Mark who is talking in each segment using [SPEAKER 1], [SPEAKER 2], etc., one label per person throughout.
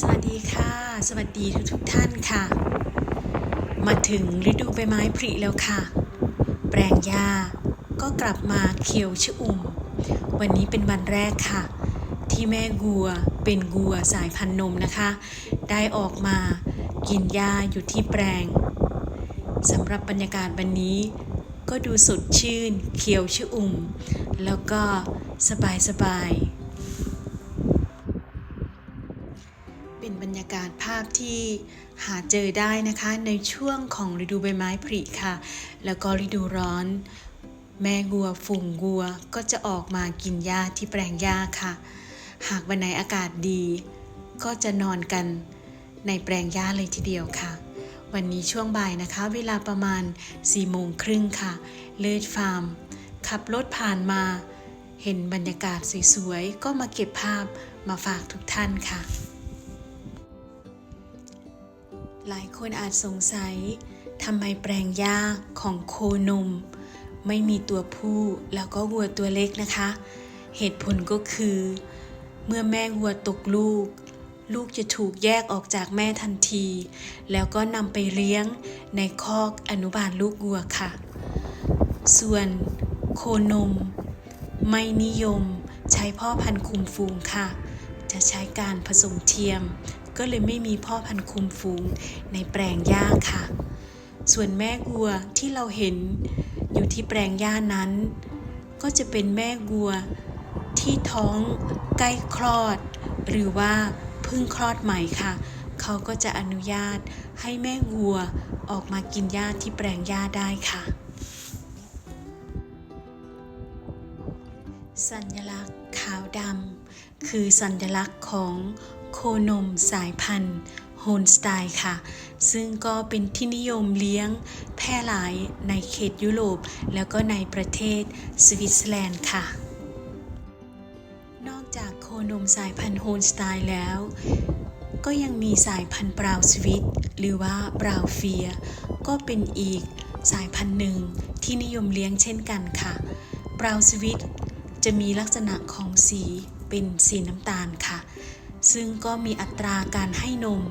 [SPEAKER 1] สวัสดีค่ะ สวัสดีทุกทุกท่านค่ะ มาถึงฤดูใบไม้ผลิแล้วค่ะ แปลงหญ้าก็กลับมาเขียวชอุ่ม วันนี้เป็นวันแรกค่ะ ที่แม่วัวเป็นวัวสายพันธุ์นมนะคะ ได้ออกมากินหญ้าอยู่ที่แปลงสำหรับบรรยากาศวันนี้ ก็ดูสดชื่น เขียวชอุ่ม แล้วก็สบายสบายากาศภาพที่หาเจอได้นะคะในช่วงของฤดูใบไม้ผลิค่ะ แล้วก็ฤดูร้อน แม่วัวฝูงวัวก็จะออกมากินหญ้าที่แปลงหญ้าค่ะ หากวันไหนอากาศดี ก็จะนอนกันในแปลงหญ้าเลยทีเดียวค่ะ วันนี้ช่วงบ่ายนะคะ เวลาประมาณ4โมงครึ่งค่ะ เลิศฟาร์ม ขับรถผ่านมา เห็นบรรยากาศสวยๆ ก็มาเก็บภาพมาฝากทุกท่านค่ะ หลายคนอาจสงสัยทำไมแปลงหญ้าของโคนม ไม่มีตัวผู้แล้วก็วัวตัวเล็กนะคะ เหตุผลก็คือ เมื่อแม่วัวตกลูก ลูกจะถูกแยกออกจากแม่ทันที แล้วก็นำไปเลี้ยงในคอกอนุบาลลูกวัวค่ะ ส่วนโคนม ไม่นิยมใช้พ่อพันธุ์คุมฟูงค่ะ จะใช้การผสมเทียม ก็เลยไม่มีพ่อพันธุ์คุมฟูงในแปลงหญ้าค่ะ ส่วนแม่วัวที่เราเห็นอยู่ที่แปลงหญ้านั้น ก็จะเป็นแม่วัวที่ท้องใกล้คลอด หรือว่าเพิ่งคลอดใหม่ค่ะ เขาก็จะอนุญาตให้แม่วัวออกมากินหญ้าที่แปลงหญ้าได้ค่ะ สัญลักษณ์ขาวดำคือสัญลักษณ์ของ คนมสายพันธุ์โฮนสไตน์ค่ะ ซึ่งก็เป็นที่นิยมเลี้ยงแพร่หลายในเขตยุโรป แล้วก็ในประเทศสวิตเซอร์แลนด์ค่ะ นอกจากโคนมสายพันธุ์โฮนสไตน์แล้ว ก็ยังมีสายพันธุ์บราวสวิตหรือว่าบราวเฟีย ก็เป็นอีกสายพันธุ์หนึ่งที่นิยมเลี้ยงเช่นกันค่ะ บราวสวิตจะมีลักษณะของสีเป็นสีน้ำตาลค่ะ ซึ่งก็มีอัตราการให้นม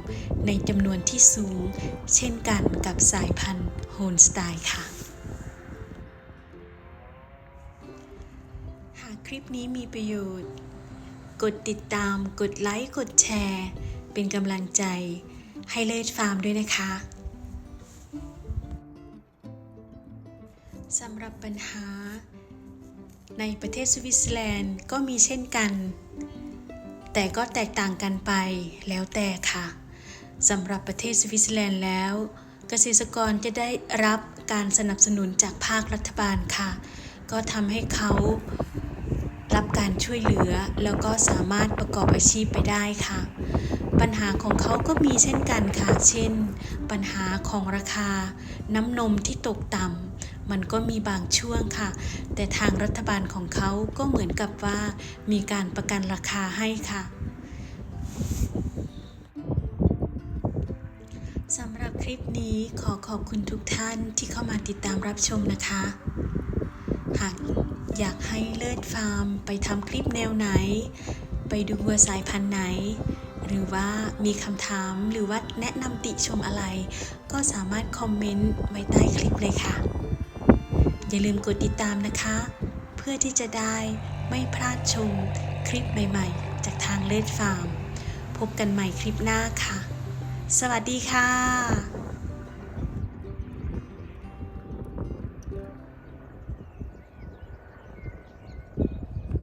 [SPEAKER 1] ในจำนวนที่สูง เช่นกันกับสายพันธุ์โฮนสไตน์ค่ะ หากคลิปนี้มีประโยชน์ กดติดตาม กดไลค์ กดแชร์ เป็นกำลังใจให้เลิศฟาร์มด้วยนะคะสำหรับปัญหาในประเทศสวิตเซอร์แลนด์ก็มีเช่นกัน แต่ก็แตกต่างกันไปแล้วแต่ค่ะสำหรับประเทศสวิตเซอร์แลนด์แล้ว เกษตรกรจะได้รับการสนับสนุนจากภาครัฐบาลค่ะ ก็ทำให้เขารับการช่วยเหลือแล้วก็สามารถประกอบอาชีพไปได้ค่ะ ปัญหาของเขาก็มีเช่นกันค่ะ เช่น ปัญหาของราคาน้ำนมที่ตกต่ำ มันก็มีบางช่วงค่ะ แต่ทางรัฐบาลของเขาก็เหมือนกับว่า มีการประกันราคาให้ค่ะสำหรับคลิปนี้ขอขอบคุณทุกท่านที่เข้ามาติดตามรับชมนะคะ หากอยากให้เลิศฟาร์มไปทำคลิปแนวไหน ไปดูวัวสายพันธุ์ไหน หรือว่ามีคำถามหรือว่าแนะนำติชมอะไร ก็สามารถคอมเมนต์ไว้ใต้คลิปเลยค่ะ อย่าลืมกดติดตามนะคะ เพื่อที่จะได้ไม่พลาดชมคลิปใหม่ๆ จากทางเลิศฟาร์ม พบกันใหม่คลิปหน้าค่ะ สวัสดีค่ะ